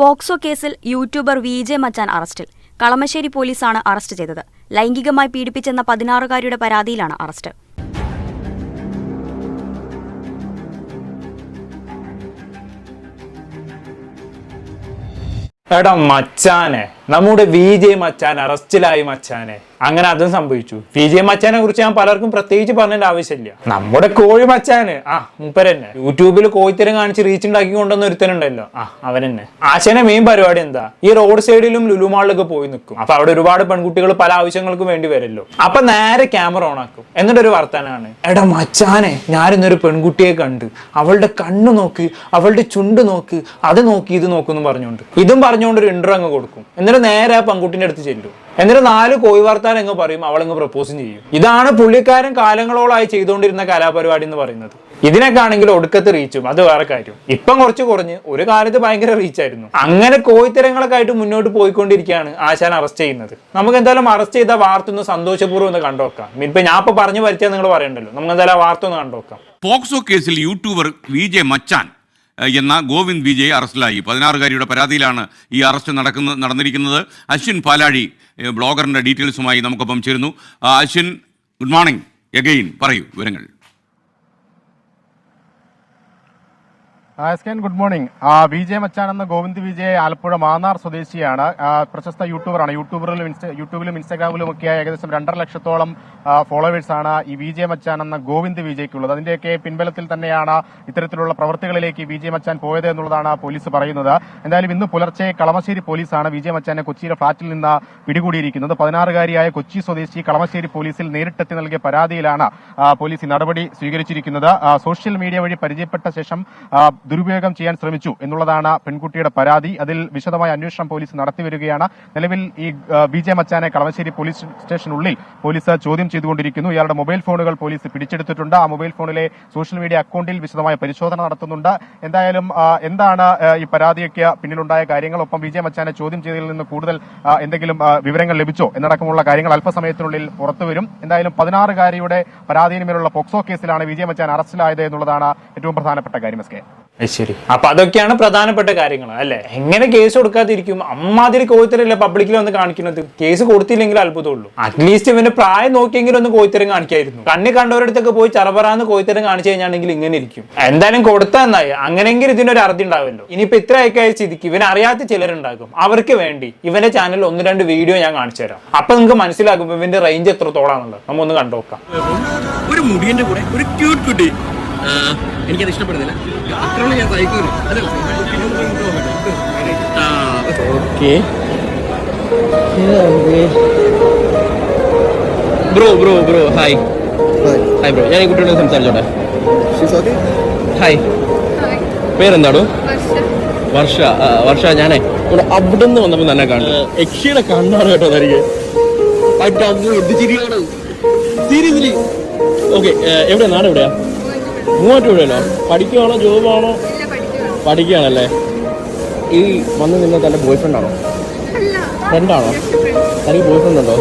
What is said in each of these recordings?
POCSO കേസിൽ YouTuber V J മച്ചാൻ അറസ്റ്റിൽ. കളമശ്ശേരി പോലീസാണ് അറസ്റ്റ് ചെയ്തത്. ലൈംഗികമായി പീഡിപ്പിച്ചെന്ന പതിനാറുകാരിയുടെ പരാതിയിലാണ് അറസ്റ്റ്. എടാ മച്ചാനെ. നമ്മുടെ വി ജെ മച്ചാൻ അറസ്റ്റിലായി മച്ചാനെ. അങ്ങനെ അതും സംഭവിച്ചു. വി ജെ മച്ചാനെ കുറിച്ച് ഞാൻ പലർക്കും പ്രത്യേകിച്ച് പറഞ്ഞതിന്റെ ആവശ്യമില്ല. നമ്മുടെ കോഴി മച്ചാന് ആ മൂപ്പരന്നെ. യൂട്യൂബിൽ കോഴിത്തരം കാണിച്ച് റീച്ച് ഉണ്ടാക്കി കൊണ്ടുവന്ന ഒരുത്തനുണ്ടല്ലോ. ആ അവൻ തന്നെ ആശയനെ മെയിൻ പരിപാടി എന്താ? ഈ റോഡ് സൈഡിലും ലുലുമാളിലൊക്കെ പോയി നിൽക്കും. അപ്പൊ അവിടെ ഒരുപാട് പെൺകുട്ടികൾ പല ആവശ്യങ്ങൾക്കും വേണ്ടി വരുമല്ലോ അപ്പൊ നേരെ ക്യാമറ ഓൺ ആക്കും. എന്നിട്ടൊരു വർത്താനാണ്. എടാ മച്ചാനെ ഞാനിന്നൊരു പെൺകുട്ടിയെ കണ്ട്. അവളുടെ കണ്ണ് നോക്ക് അവളുടെ ചുണ്ട് നോക്ക് അത് നോക്കി ഇത് നോക്കുന്നു പറഞ്ഞുകൊണ്ട് ഇതും പറഞ്ഞുകൊണ്ട് ഒരു ഇന്റർ അങ്ങ് കൊടുക്കും. എന്നിട്ട് നേരെ ആ പെൺകുട്ടിന്റെ അടുത്ത് ചെല്ലും. എന്നിട്ട് നാല് കോഴി വാർത്താൻ അങ്ങ് പറയും അവളങ്ങ് പ്രപ്പോസും ചെയ്യും. ഇതാണ് പുള്ളിക്കാരൻ കാലങ്ങളോളായി ചെയ്തുകൊണ്ടിരുന്ന കലാപരിപാടി എന്ന് പറയുന്നത്. ഇതിനൊക്കെ ആണെങ്കിൽ ഒടുക്കത്ത് റീച്ചും അത് വേറെ കാര്യം. ഇപ്പം കുറച്ച് കുറഞ്ഞ് ഒരു കാലത്ത് ഭയങ്കര റീച്ചായിരുന്നു അങ്ങനെ കോഴിത്തരങ്ങളൊക്കെ ആയിട്ട് മുന്നോട്ട് പോയിക്കൊണ്ടിരിക്കുകയാണ് ആശാൻ അറസ്റ്റ് ചെയ്യുന്നത്. നമുക്ക് എന്തായാലും അറസ്റ്റ് ചെയ്ത വാർത്ത ഒന്ന് സന്തോഷപൂർവം ഒന്ന് കണ്ടോക്കാം ഇപ്പൊ ഞാൻ ഇപ്പൊ പറഞ്ഞു വരുത്തിയാൽ നിങ്ങൾ പറയണ്ടല്ലോ. നമുക്ക് എന്തായാലും ആ വാർത്ത ഒന്ന് കണ്ടോക്കാം പോക്സോ കേസിൽ യൂട്യൂബർ വി ജെ മച്ചാൻ എന്ന ഗോവിന്ദ് വിജയ് അറസ്റ്റിലായി. പതിനാറുകാരിയുടെ പരാതിയിലാണ് ഈ അറസ്റ്റ് നടക്കുന്ന നടന്നിരിക്കുന്നത്. അശ്വിൻ പാലാഴി ബ്ലോഗറിന്റെ ഡീറ്റെയിൽസുമായി നമുക്കൊപ്പം ചേരുന്നു. Ashwin good morning. എഗെയിൻ പറയൂ വിവരങ്ങൾ. Good morning. ആ, വി ജെ മച്ചാൻ എന്ന ഗോവിന്ദ് വിജയ് ആലപ്പുഴ മാന്നാർ സ്വദേശിയാണ്. പ്രശസ്ത യൂട്യൂബറാണ്. യൂട്യൂബറിലും യൂട്യൂബിലും ഇൻസ്റ്റാഗ്രാമിലും ഒക്കെ ഏകദേശം രണ്ടര ലക്ഷത്തോളം ഫോളോവേഴ്സ് ആണ് ഈ വി ജെ മച്ചാൻ എന്ന ഗോവിന്ദ് വിജയ്ക്കുള്ളത്. അതിന്റെയൊക്കെ പിൻബലത്തിൽ തന്നെയാണ് ഇത്തരത്തിലുള്ള പ്രവൃത്തികളിലേക്ക് ജെ മച്ചാൻ പോയത് എന്നുള്ളതാണ് പോലീസ് പറയുന്നത്. എന്തായാലും ഇന്ന് പുലർച്ചെ കളമശ്ശേരി പോലീസാണ് വി ജെ മച്ചാനെ കൊച്ചിയിലെ ഫ്ളാറ്റിൽ നിന്ന് പിടികൂടിയിരിക്കുന്നത്. പതിനാറുകാരിയായ കൊച്ചി സ്വദേശി കളമശ്ശേരി പോലീസിൽ നേരിട്ടെത്തി നൽകിയ പരാതിയിലാണ് പോലീസ് നടപടി സ്വീകരിച്ചിരിക്കുന്നത്. സോഷ്യൽ മീഡിയ വഴി പരിചയപ്പെട്ട ശേഷം ദുരുപയോഗം ചെയ്യാൻ ശ്രമിച്ചു എന്നുള്ളതാണ് പെൺകുട്ടിയുടെ പരാതി. അതിൽ വിശദമായ അന്വേഷണം പോലീസ് നടത്തിവരികയാണ് നിലവിൽ ഈ ബി ജെ മച്ചാനെ കളമശ്ശേരി പോലീസ് സ്റ്റേഷനുള്ളിൽ പോലീസ് ചോദ്യം ചെയ്തുകൊണ്ടിരിക്കുന്നു. ഇയാളുടെ മൊബൈൽ ഫോണുകൾ പോലീസ് പിടിച്ചെടുത്തിട്ടുണ്ട്. ആ മൊബൈൽ ഫോണിലെ സോഷ്യൽ മീഡിയ അക്കൗണ്ടിൽ വിശദമായ പരിശോധന നടത്തുന്നുണ്ട്. എന്തായാലും എന്താണ് ഈ പരാതിയൊക്കെ പിന്നിലുണ്ടായ കാര്യങ്ങൾ ഒപ്പം വിജയ മച്ചാനെ ചോദ്യം ചെയ്തതിൽ നിന്ന് കൂടുതൽ എന്തെങ്കിലും വിവരങ്ങൾ ലഭിച്ചോ എന്നടക്കമുള്ള കാര്യങ്ങൾ അല്പസമയത്തിനുള്ളിൽ പുറത്തുവരും എന്തായാലും പതിനാറുകാരിയുടെ പരാതിയിന്മേലുള്ള പോക്സോ കേസിലാണ് വിജയ മച്ചാൻ അറസ്റ്റിലായത് എന്നുള്ളതാണ് ഏറ്റവും പ്രധാനപ്പെട്ട കാര്യം എസ് കെ. ശരി. അപ്പൊ അതൊക്കെയാണ് പ്രധാനപ്പെട്ട കാര്യങ്ങൾ അല്ലെ? എങ്ങനെ കേസ് കൊടുക്കാതിരിക്കും? അമ്മാതിരി കോഴിത്തരല്ല പബ്ലിക്കിൽ ഒന്ന് കാണിക്കുന്നത്? കേസ് കൊടുത്തില്ലെങ്കിൽ അത്ഭുതമുള്ളൂ. അറ്റ്ലീസ്റ്റ് ഇവന്റെ പ്രായം നോക്കിയെങ്കിലും ഒന്ന് കോഴിത്തരം കാണിക്കായിരുന്നു. കണ്ണി കണ്ടവരടുത്തൊക്കെ പോയി ചറപറാന്ന് കോഴിത്തരം കാണിച്ചു കഴിഞ്ഞാണെങ്കിൽ ഇങ്ങനെ ഇരിക്കും. എന്തായാലും കൊടുത്താൽ നന്നായി. അങ്ങനെയെങ്കിലും ഇതിനൊരു അർത്ഥം ഉണ്ടാവല്ലോ. ഇനിയിപ്പോ ഇത്ര അയക്കായ സ്ഥിതിക്ക് ഇവൻ അറിയാത്ത ചിലരുണ്ടാകും. അവർക്ക് വേണ്ടി ഇവന്റെ ചാനലിൽ ഒന്ന് രണ്ട് വീഡിയോ ഞാൻ കാണിച്ചു തരാം. അപ്പൊ നിങ്ങൾക്ക് മനസ്സിലാകും ഇവന്റെ റേഞ്ച് എത്രത്തോളാന്നുള്ളത്. നമ്മ ഒന്ന് കണ്ടോക്കാം. ഒരു മുടിയന്റെ കൂടെ ഒരു ക്യൂട്ട് കുട്ടി എനിക്കത് ഇഷ്ടപ്പെടുന്നില്ല. അത്രയുള്ള ഞാൻ സഹിക്കുന്നു okay bro bro bro hi hi bro ഞാൻ ഈ കുട്ടിയോട് സംസാരിച്ചോട്ടെ? ഹായ് പേരെന്താടോ? വർഷ. വർഷ ഞാനേ. ഇവിടെ അവിടെ നിന്ന് വന്നപ്പോൾ തന്നെ കണ്ടു യക്ഷിയുടെ കണ്ണാണ് കേട്ടോ തനിക്ക് എന്ത് ചിരിയാണ് സീരിയസ്ലി ഓക്കെ എവിടെയാ? നാട് എവിടെയാ മൂവാറ്റുപുഴയിലോ പഠിക്കുവാണോ ജോബാണോ? പഠിക്കുകയാണല്ലേ ഈ വന്ന് നിന്ന തന്റെ ബോയ് ഫ്രണ്ട് ആണോ? ഫ്രണ്ടാണോ തനിക്ക് ബോയ് ഫ്രണ്ട് ഉണ്ടോ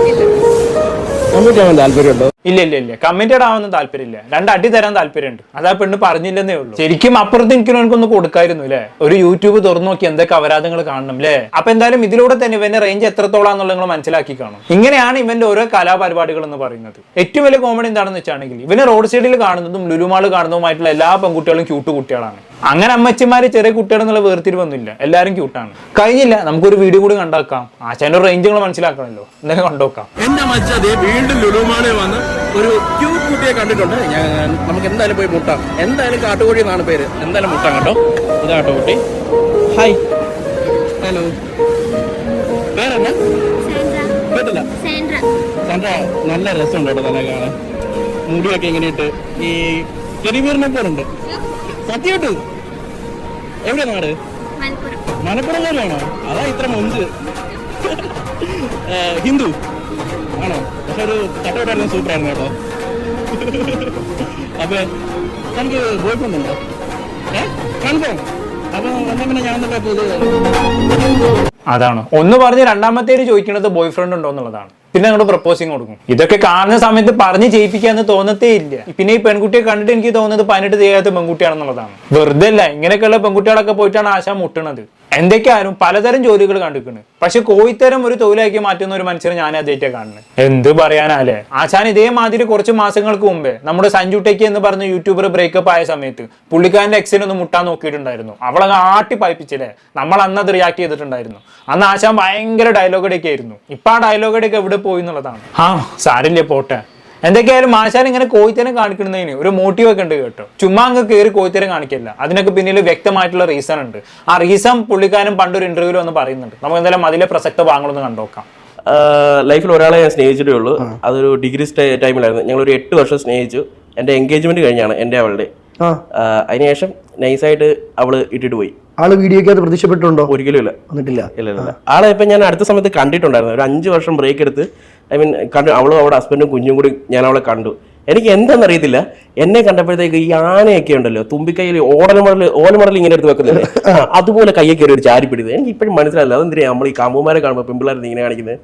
ഇല്ല ഇല്ല ഇല്ല. കമ്മിറ്റഡ് ആവാൻ താല്പര്യമില്ല. രണ്ട് അടി തരാൻ താല്പര്യമുണ്ട്. അതാ പെണ്ണ് പറഞ്ഞില്ലെന്നേ ഉള്ളൂ. ശരിക്കും അപ്പുറത്ത് എനിക്ക് എനിക്കൊന്ന് കൊടുക്കായിരുന്നു അല്ലേ ഒരു യൂട്യൂബ് തുറന്നു നോക്കി എന്തൊക്കെ അപരാധങ്ങൾ കാണണം അല്ലേ അപ്പൊ എന്തായാലും ഇതിലൂടെ തന്നെ ഇവന്റെ റേഞ്ച് എത്രത്തോളാന്നുള്ള നിങ്ങൾ മനസ്സിലാക്കി കാണും ഇങ്ങനെയാണ് ഇവന്റെ ഓരോ കലാപരിപാടികൾ എന്ന് പറയുന്നത്. ഏറ്റവും വലിയ കോമഡി എന്താണെന്ന് വെച്ചാണെങ്കിൽ ഇവന് റോഡ് സൈഡിൽ കാണുന്നതും ലുലുമാൾ കാണുന്നതുമായിട്ടുള്ള എല്ലാ പെൺകുട്ടികളും ക്യൂട്ട് കുട്ടികളാണ്. അങ്ങനെ അമ്മച്ചിമാര് ചെറിയ കുട്ടികളെന്നുള്ള വേർതിരിവൊന്നുമില്ല എല്ലാവരും ക്യൂട്ടാണ് കഴിഞ്ഞില്ല നമുക്കൊരു വീഡിയോ കൂടി കണ്ടാക്കാം ആശാന്റെ റേഞ്ചുകൾ മനസ്സിലാക്കണമല്ലോ എന്തായാലും കണ്ടോക്കാം എന്റെ മച്ച അതേ വീണ്ടും ലുലുമാളെ വന്ന് ഒരു ക്യൂട്ട് കുട്ടിയെ കണ്ടിട്ടുണ്ട്. ഞാൻ നമുക്ക് എന്തായാലും പോയി മുട്ടാം. എന്തായാലും കാട്ടുകോഴി എന്നാണ് പേര്. എന്തായാലും മുട്ടാം കേട്ടോ. ഇതാട്ടോ കുട്ടി ഹായ് ഹലോ പേരെന്നാ? കേട്ടില്ല സാൻഡ്ര സാൻഡ്ര നല്ല രസമുണ്ട് കേട്ടോ തന്നെ കാണാൻ. മുടിയൊക്കെ ഇങ്ങനെയിട്ട് ഈ ചെറിയവീറിനെ പോലുണ്ട്. സത്യമായിട്ട് എവിടെയാ നാട്? മലപ്പുറം. പോലെയാണോ? അതാ ഇത്ര മുഞ്ച്. ഹിന്ദു. ആണോ? പക്ഷെ ഒരു തട്ടോട്ടായിരുന്നു സൂപ്പർ ആയിരുന്നു കേട്ടോ. അപ്പൊ തനിക്ക് ബോയ് ഫ്രണ്ട് ഉണ്ടോ? ഏ? കൺഫേം. അതാണ്. ഒന്ന് പറഞ്ഞ് രണ്ടാമത്തേര് ചോദിക്കുന്നത് ബോയ് ഫ്രണ്ട് ഉണ്ടോ എന്നുള്ളതാണ്. പിന്നെ അങ്ങോട്ട് പ്രപ്പോസിങ് കൊടുക്കും. ഇതൊക്കെ കാണുന്ന സമയത്ത് പറഞ്ഞ് ചെയ്യിപ്പിക്കാന്ന് തോന്നത്തേ ഇല്ല. പിന്നെ ഈ പെൺകുട്ടിയെ കണ്ടിട്ട് എനിക്ക് തോന്നുന്നത് പതിനെട്ട് ചെയ്യാത്ത പെൺകുട്ടിയാണെന്നുള്ളതാണ്. വെറുതെ അല്ല ഇങ്ങനെയൊക്കെയുള്ള പെൺകുട്ടികളൊക്കെ പോയിട്ടാണ് ആശ മുട്ടണത്. എന്തൊക്കെയായാലും പലതരം ജോലികൾ കണ്ടിരിക്കുന്നത് പക്ഷെ കോയിത്തരം ഒരു തൊഴിലാക്കി മാറ്റുന്ന ഒരു മനുഷ്യനെ ഞാൻ ആദ്യമായിട്ടാണ് കാണുന്നത്. എന്ത് പറയാനാലേ? ആശാൻ ഇതേമാതിരി കുറച്ച് മാസങ്ങൾക്ക് മുമ്പേ നമ്മുടെ സഞ്ജു ടെക്കി എന്ന് പറഞ്ഞ യൂട്യൂബർ ബ്രേക്കപ്പ് ആയ സമയത്ത് പുള്ളിക്കാരന്റെ എക്സിനൊന്ന് മുട്ടാൻ നോക്കിയിട്ടുണ്ടായിരുന്നു. അവളെ ആട്ടി പൈപ്പിച്ചില്ലേ നമ്മൾ അന്ന് അത് റിയാക്ട് ചെയ്തിട്ടുണ്ടായിരുന്നു. അന്ന് ആശാൻ ഭയങ്കര ഡയലോഗടൊക്കെ ആയിരുന്നു ഇപ്പൊ ആ ഡയലോഗടൊക്കെ എവിടെ പോയി എന്നുള്ളതാണ്. ആ സാരില്ല പോട്ടെ. എന്തൊക്കെയായാലും മാഷാൻ ഇങ്ങനെ കോയിത്തരം കാണിക്കുന്നതിന് ഒരു മോട്ടീവ് ഒക്കെ ഉണ്ട് കേട്ടോ. ചുമ്മാ അങ്ങ് കയറി കോയിത്തരം കാണിക്കില്ല. അതിനൊക്കെ പിന്നിൽ വ്യക്തമായിട്ടുള്ള റീസൺ ഉണ്ട്. ആ റീസൺ പുള്ളിക്കാരൻ പണ്ടൊരു ഇന്റർവ്യൂവിൽ ഒന്ന് പറയുന്നുണ്ട്. നമുക്ക് എന്തായാലും അതിലെ പ്രസക്ത ഭാഗങ്ങളൊന്ന് കണ്ടോക്കാം ലൈഫിൽ ഒരാളെ ഞാൻ സ്നേഹിച്ചിട്ടേ ഉള്ളൂ. അതൊരു ഡിഗ്രി ടൈമിലായിരുന്നു ഞങ്ങൾ ഒരു എട്ട് വർഷം സ്നേഹിച്ചു. എന്റെ എൻഗേജ്മെന്റ് കഴിഞ്ഞാണ് എന്റെ അവളുടെ. അതിനുശേഷം നൈസായിട്ട് അവൾ ഇട്ടിട്ട് പോയി. ആൾ വീഡിയോക്കകത്ത് പ്രത്യക്ഷപ്പെട്ടുണ്ടോ ഒരിക്കലും ഇല്ല വന്നിട്ടില്ല ഇല്ല. ഇല്ല. ആളെ ഇപ്പം ഞാൻ അടുത്ത സമയത്ത് കണ്ടിട്ടുണ്ടായിരുന്നു. ഒരു അഞ്ച് വർഷം ബ്രേക്ക് എടുത്ത് ഐ മീൻ കണ്ടു അവളും അവളുടെ ഹസ്ബൻഡും കുഞ്ഞും കൂടി ഞാൻ അവളെ കണ്ടു. എനിക്ക് എന്താണെന്ന് അറിയത്തില്ല എന്നെ കണ്ടപ്പോഴത്തേക്ക് ഈ ആനയൊക്കെ ഉണ്ടല്ലോ തുമ്പിക്കൈയിൽ ഓല മടൽ ഇങ്ങനെ എടുത്ത് വെക്കുന്നില്ലേ? അതുപോലെ കയ്യെ കയറി ഒരു ചാരി പിടിച്ചത്. എനിക്ക് ഇപ്പോഴും മനസ്സിലായില്ല അതെന്തിനാ നമ്മൾ ഈ കാമ്പുമാരെ കാണുമ്പോൾ പെമ്പിള്ളേർ ഇങ്ങനെ കാണിക്കുന്നത്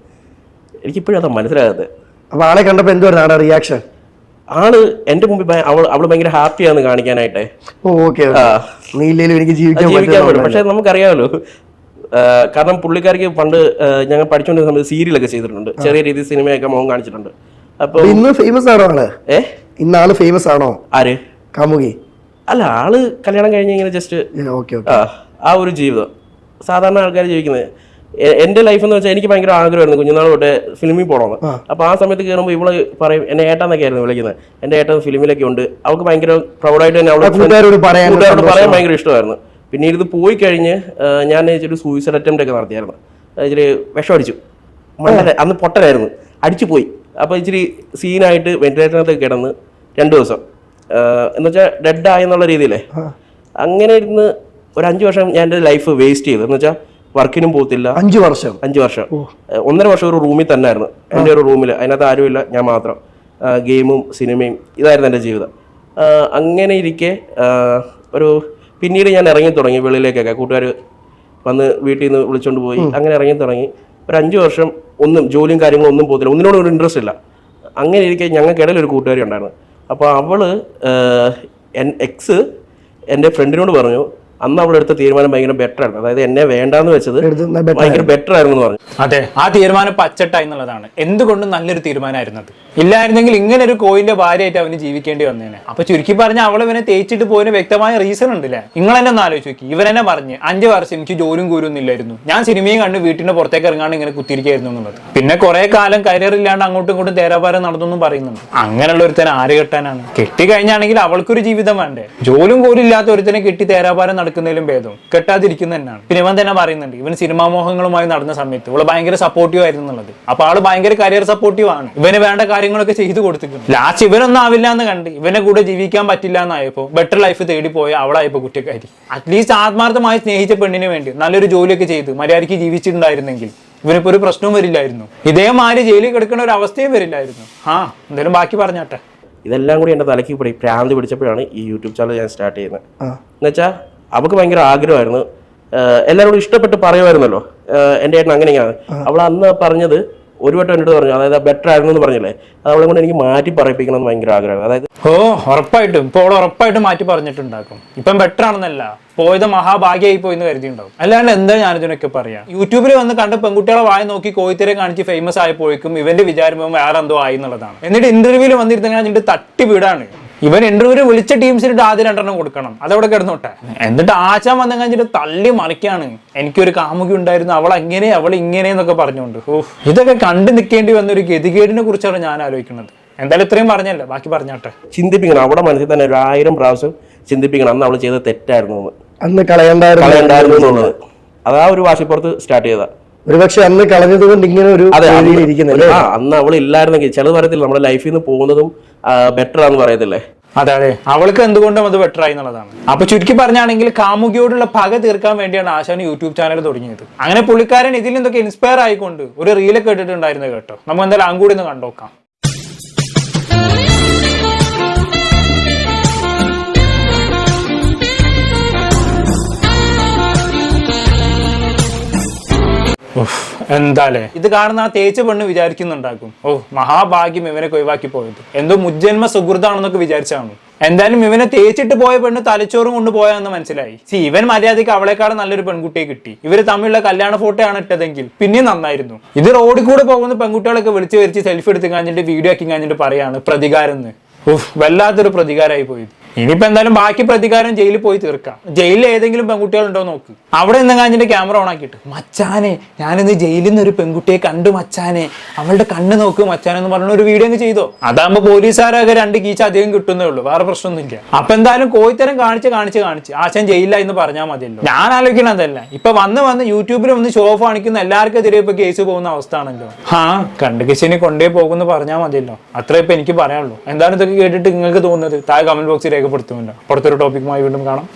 എനിക്കിപ്പോഴും അതാ മനസ്സിലാകാത്തത്. അപ്പൊ ആളെ കണ്ടപ്പോ എന്തുവായിരുന്നു ആടെ റിയാക്ഷൻ ആൾ എന്റെ മുമ്പിൽ അവൾ അവൾ ഭയങ്കര ഹാപ്പിയാന്ന് കാണിക്കാനായിട്ടെ. എനിക്ക് ജീവിക്കാൻ പറ്റും. പക്ഷെ നമുക്കറിയാമല്ലോ കാരണം പുള്ളിക്കാർക്ക് പണ്ട് ഞങ്ങൾ പഠിച്ചുകൊണ്ടിരുന്ന സമയത്ത് സീരിയലൊക്കെ ചെയ്തിട്ടുണ്ട്. ചെറിയ രീതിയിൽ സിനിമയൊക്കെ മോൻ കാണിച്ചിട്ടുണ്ട്. അപ്പൊ ഇന്ന് ഫേമസ് ആണോ ആൾ? ഏ? ഇന്ന് ആൾ ഫേമസ് ആണോ? ആര്? കാമുകി. അല്ല ആൾ കല്യാണം കഴിഞ്ഞ് ഇങ്ങനെ ജസ്റ്റ് ആ ഒരു ജീവിതം. സാധാരണ ആൾക്കാർ ജീവിക്കുന്നത് എന്റെ ലൈഫ് എന്ന് വെച്ചാൽ എനിക്ക് ഭയങ്കര ആഗ്രഹമായിരുന്നു കുഞ്ഞുനാൾ തൊട്ട് ഫിലിമിൽ പോകണമെന്ന് അപ്പൊ ആ സമയത്ത് കയറുമ്പോൾ ഇവൾ പറയും എന്നെ ഏട്ടാന്നൊക്കെ ആയിരുന്നു വിളിക്കുന്നത് എന്റെ ഏട്ടൻ ഫിലിമിലൊക്കെ ഉണ്ട്. അവൾക്ക് ഭയങ്കര പ്രൗഡായിട്ട് തന്നെ അവളെ കൂട്ടുകാരോട് പറയാൻ ഭയങ്കര ഇഷ്ടമായിരുന്നു. പിന്നെ ഇത് പോയി കഴിഞ്ഞ് ഞാൻ ഇച്ചിരി സൂയിസൈഡ് അറ്റംപ്റ്റ് ഒക്കെ നടത്തിയായിരുന്നു. ഇച്ചിരി വിഷം അടിച്ചു അന്ന് പൊട്ടലായിരുന്നു. അടിച്ചു പോയി. അപ്പോൾ ഇച്ചിരി സീനായിട്ട് വെന്റിലേറ്ററിനകത്ത് കിടന്ന് രണ്ട് ദിവസം. എന്ന് വെച്ചാൽ ഡെഡ് ആയെന്നുള്ള രീതിയിലേ. അങ്ങനെ ഇരുന്ന് ഒരു അഞ്ച് വർഷം ഞാൻ എന്റെ ലൈഫ് വേസ്റ്റ് ചെയ്തു. എന്ന് വെച്ചാൽ വർക്കിനും പോകത്തില്ല. അഞ്ചു വർഷം. അഞ്ച് വർഷം. ഒന്നര വർഷം ഒരു റൂമിൽ തന്നെ ആയിരുന്നു എന്റെ ഒരു റൂമിൽ അതിനകത്ത് ആരുമില്ല. ഞാൻ മാത്രം. ഗെയിമും സിനിമയും ഇതായിരുന്നു എന്റെ ജീവിതം. അങ്ങനെ ഇരിക്കെ ഒരു പിന്നീട് ഞാൻ ഇറങ്ങി തുടങ്ങി വെളിയിലേക്കൊക്കെ. കൂട്ടുകാർ വന്ന് വീട്ടിൽ നിന്ന് വിളിച്ചുകൊണ്ട് പോയി. അങ്ങനെ ഇറങ്ങി തുടങ്ങി. ഒരു അഞ്ച് വർഷം ഒന്നും ജോലിയും കാര്യങ്ങളും ഒന്നും പോകത്തില്ല. ഒന്നിനോടും ഒരു ഇൻട്രസ്റ്റ് ഇല്ല. അങ്ങനെ ഇരിക്കെ ഞങ്ങൾക്കിടയിൽ ഒരു കൂട്ടുകാരി ഉണ്ടായിരുന്നു. അപ്പോൾ അവൾ എൻ എക്സ് എന്റെ ഫ്രണ്ടിനോട് പറഞ്ഞു അന്ന് അവൾ എടുത്ത തീരുമാനം ഭയങ്കര ബെറ്റർ ആയിരുന്നു. അതായത് എന്നെ വേണ്ടാന്ന് വെച്ചത് ഭയങ്കര ബെറ്റർ ആയിരുന്നു എന്ന് പറഞ്ഞു. അതെ ആ തീരുമാനം പച്ചട്ടായി എന്നുള്ളതാണ്. എന്തുകൊണ്ടും നല്ലൊരു തീരുമാനമായിരുന്നു അത് ഇല്ലായിരുന്നെങ്കിൽ ഇങ്ങനെ ഒരു കോയിന്റെ ഭാര്യയായിട്ട് അവന് ജീവിക്കേണ്ടി വന്നേനെ. അപ്പൊ ചുരുക്കി പറഞ്ഞ അവൾ ഇവനെ തേച്ചിട്ട് പോയതിന് വ്യക്തമായ റീസൺ ഉണ്ടല്ലേ? നിങ്ങൾ എന്നെ ഒന്ന് ആലോചിച്ച് നോക്കി. ഇവരെന്നെ പറഞ്ഞ് അഞ്ച് വർഷം എനിക്ക് ജോലിയും കൂരൊന്നും ഇല്ലായിരുന്നു. ഞാൻ സിനിമയും കണ്ട് വീട്ടിന്റെ പുറത്തേക്ക് ഇറങ്ങാണ്ട് ഇങ്ങനെ കുത്തിരിക്കായിരുന്നു എന്നുള്ളത്. പിന്നെ കുറെ കാലം കരിയർ ഇല്ലാണ്ട് അങ്ങോട്ടും ഇങ്ങോട്ടും തേരാപാരം നടന്നു പറയുന്നുണ്ട്. അങ്ങനെയുള്ള ഒരുത്തനെ ആര് കെട്ടാനാണ്? കെട്ടി കഴിഞ്ഞാണെങ്കിൽ അവൾക്കൊരു ജീവിതം വേണ്ടേ? ജോലും കൂരും ഇല്ലാത്ത ഒരുത്തനെ കെട്ടി തേരാപാരം നടക്കുന്നതിലും ഭേദം. കെട്ടാതിരിക്കുന്ന തന്നെയാണ്. പിന്നെ ഇവൻ തന്നെ പറയുന്നുണ്ട് ഇവൻ സിനിമാ മോഹങ്ങളുമായി നടന്ന സമയത്ത് ഇവൾ ഭയങ്കര സപ്പോർട്ടീവ് ആയിരുന്നു എന്നുള്ളത്. അപ്പൊ ആൾ ഭയങ്കര കരിയർ സപ്പോർട്ടീവ് ആണ്. ഇവന് വേണ്ട കാര്യങ്ങളൊക്കെ ചെയ്തു കൊടുത്തിട്ടുണ്ട് ലാസ്റ്റ് ഇവനൊന്നും ആവില്ല എന്ന് കണ്ട് ഇവനെ കൂടെ ജീവിക്കാൻ പറ്റില്ല എന്നായപ്പോ ബെറ്റർ ലൈഫ് തേടി പോയ അവളായപ്പോ കുറ്റക്കാരി അറ്റ്ലീസ്റ്റ് ആത്മാർത്ഥമായി സ്നേഹിച്ച പെണ്ണിന് വേണ്ടി നല്ലൊരു ജോലിയൊക്കെ ചെയ്ത് മര്യാദയ്ക്ക് ജീവിച്ചിട്ടുണ്ടായിരുന്നെങ്കിൽ ഇവനിപ്പോ ഒരു പ്രശ്നവും വരില്ലായിരുന്നു. ഇതേമാതിരി ജയിലിൽ കിടക്കുന്ന ഒരു അവസ്ഥയും വരില്ലായിരുന്നു. ആ എന്തായാലും ബാക്കി പറഞ്ഞാട്ടെ. ഇതെല്ലാം കൂടി എന്റെ തലയ്ക്ക് പിടി. പ്രാന്ത് പിടിച്ചപ്പോഴാണ് ഈ യൂട്യൂബ് ചാനൽ ഞാൻ സ്റ്റാർട്ട് ചെയ്യുന്നത്. ആ. എന്നുവെച്ചാൽ അവൾക്ക് ഭയങ്കര ആഗ്രഹമായിരുന്നു. എല്ലാവരോടും ഇഷ്ടപ്പെട്ട് പറയുമായിരുന്നല്ലോ. എന്റെ ഏട്ടൻ അങ്ങനെയാണ്. അവൾ അന്ന് പറഞ്ഞത് ഒരു വട്ടം എന്നോട് പറഞ്ഞു അതായത് ബെറ്റർ ആയിരുന്നു എന്ന് പറഞ്ഞില്ലേ? അത് അവളെ കൊണ്ട് എനിക്ക് മാറ്റി പറയിപ്പിക്കണം എന്ന് ഭയങ്കര ആഗ്രഹമാണ് അതായത് ഓ ഉറപ്പായിട്ടും. ഇപ്പോൾ ഉറപ്പായിട്ടും മാറ്റി പറഞ്ഞിട്ടുണ്ടാക്കും. ഇപ്പം ബെറ്റർ ആണെന്നല്ല. പോയത് മഹാഭാഗ്യമായി പോയി എന്ന് കരുതിയിട്ടുണ്ടാവും. അല്ലാണ്ട് എന്താ ഞാനിതിനൊക്കെ പറയാം? യൂട്യൂബിൽ വന്ന് കണ്ട് പെൺകുട്ടികളെ വായി നോക്കി കോയിത്തരെ കാണിച്ച് ഫേമസ് ആയപ്പോഴേക്കും ഇവന്റെ വിചാരം വേറെ എന്തോ ആയി എന്നുള്ളതാണ്. എന്നിട്ട് ഇന്റർവ്യൂവിൽ വന്നിരുന്നെങ്കിൽ അതിന്റെ തട്ടി വീടാണ്. ഇവൻ ഇന്റർവ്യൂവിൽ വിളിച്ച ടീംസിന് ആദ്യം രണ്ടെണ്ണം കൊടുക്കണം. അതവിടെ കിടന്നോട്ടെ? എന്നിട്ട് ആശാൻ വന്നു കഴിഞ്ഞിട്ട് തള്ളി മറിക്കാണ്. എനിക്കൊരു കാമുകി ഉണ്ടായിരുന്നു അവൾ അങ്ങനെ അവൾ ഇങ്ങനെ എന്നൊക്കെ പറഞ്ഞുകൊണ്ട്. ഇതൊക്കെ കണ്ടു നിൽക്കേണ്ടി വന്ന ഒരു ഗതികേടിനെ കുറിച്ചാണ് ഞാൻ ആലോചിക്കുന്നത്. എന്തായാലും ഇത്രയും പറഞ്ഞല്ലേ. ബാക്കി പറഞ്ഞാട്ടെ. ചിന്തിപ്പിക്കണം. അവിടെ മനസ്സിൽ തന്നെ ഒരു ആയിരം പ്രാവശ്യം ചിന്തിപ്പിക്കണം. അന്ന് അവൾ ചെയ്ത തെറ്റായിരുന്നു അന്ന് കളയണ്ടായിരുന്നു. കളയണ്ടായിരുന്നു എന്നുള്ളത്. അതാ ഒരു വാശിപ്പുറത്ത് സ്റ്റാർട്ട് ചെയ്ത ഒരുപക്ഷെ അന്ന് കളഞ്ഞത് കൊണ്ട് ഇങ്ങനെ ഒരു അതെ അന്ന് ആ അന്ന് അവൾ ഇല്ലായിരുന്നെങ്കിൽ ചിലത് പറയത്തില്ല നമ്മുടെ ലൈഫിൽ നിന്ന് പോകുന്നതും ബെറ്റർ ആണെന്ന് പറയത്തില്ലേ? അതെ അതെ. അവൾക്ക് എന്തുകൊണ്ടും അത് ബെറ്റർ ആയി എന്നുള്ളതാണ് അപ്പൊ ചുരുക്കി പറഞ്ഞാണെങ്കിൽ കാമുകിയോടുള്ള പക തീർക്കാൻ വേണ്ടിയാണ് ആശാൻ യൂട്യൂബ് ചാനൽ തുടങ്ങിയത്. അങ്ങനെ പുള്ളിക്കാരൻ ഇതിൽ നിന്നൊക്കെ ഇൻസ്പയർ ആയിക്കൊണ്ട് ഒരു റീലൊക്കെ ഇട്ടിട്ടുണ്ടായിരുന്നു കേട്ടോ. നമുക്ക് എന്തായാലും അങ്ങൂടി ഒന്ന് കണ്ടോക്കാം. എന്താലേ? ഇത് കാണുന്ന ആ തേച്ച പെണ്ണ് വിചാരിക്കുന്നുണ്ടാക്കും. ഓ മഹാഭാഗ്യം ഇവനെ ഒഴിവാക്കി പോയത്. എന്തോ മുജ്ജന്മ സുഹൃത്താണെന്നൊക്കെ വിചാരിച്ചാണ്. എന്തായാലും ഇവനെ തേച്ചിട്ട് പോയ പെണ്ണ് തലച്ചോറും കൊണ്ട് പോയാന്ന് മനസ്സിലായി. സി ഇവൻ മര്യാദയ്ക്ക് അവളെക്കാളും നല്ലൊരു പെൺകുട്ടിയെ കിട്ടി. ഇവർ തമ്മിലുള്ള കല്യാണ ഫോട്ടോ ആണ് ഇട്ടതെങ്കിൽ പിന്നെയും നന്നായിരുന്നു. ഇത് റോഡിൽ കൂടെ പോകുന്ന പെൺകുട്ടികളൊക്കെ വിളിച്ചു വരിച്ച് സെൽഫി എടുത്ത് കഴിഞ്ഞിട്ട് വീഡിയോ ആക്കി കഴിഞ്ഞിട്ട് പറയാണ് പ്രതികാരം എന്ന്. വല്ലാത്തൊരു പ്രതികാരമായി പോയത് ഇനിയിപ്പോ എന്തായാലും ബാക്കി പ്രതികാരം ജയിലിൽ പോയി തീർക്കാം. ജയിലിൽ ഏതെങ്കിലും പെൺകുട്ടികളുണ്ടോ നോക്ക്. അവിടെ നിന്ന് കാഞ്ഞിന്റെ ക്യാമറ ഓൺ ആക്കിയിട്ട് മച്ചാനെ ഞാനിന്ന് ജയിലിൽ നിന്ന് ഒരു പെൺകുട്ടിയെ കണ്ടു മച്ചാനെ. അവളുടെ കണ്ണ് നോക്ക് മച്ചാനെ എന്ന് പറഞ്ഞ ഒരു വീഡിയോ ചെയ്തോ. അതാകുമ്പോ പോലീസുകാരൊക്കെ രണ്ട് കീച്ച അധികം കിട്ടുന്നേ ഉള്ളൂ വേറെ പ്രശ്നമൊന്നുമില്ല. അപ്പൊ എന്തായാലും കോയിത്തരം കാണിച്ച് കാണിച്ച് കാണിച്ച് ആശാൻ ജയിലില്ല എന്ന് പറഞ്ഞാൽ മതിയല്ലോ. ഞാൻ ആലോചിക്കണതല്ല ഇപ്പൊ വന്ന് വന്ന് യൂട്യൂബിൽ വന്ന് ഷോ ഓഫ് കാണിക്കുന്ന എല്ലാവർക്കും എതിരെ ഇപ്പൊ കേസ് പോകുന്ന അവസ്ഥയാണല്ലോ ആ കണ്ട് കിച്ചനെ കൊണ്ടേ പോകുമെന്ന് പറഞ്ഞാൽ മതിയല്ലോ. അത്രേ ഇപ്പൊ എനിക്ക് പറയാനുള്ളൂ. എന്താണ് ഇതൊക്കെ കേട്ടിട്ട് നിങ്ങൾക്ക് തോന്നുന്നത്? താഴെ കമന്റ് ബോക്സിൽ രേഖപ്പെടുത്തുമല്ലോ അടുത്തൊരു ടോപ്പിക്കുമായി വീണ്ടും കാണാം.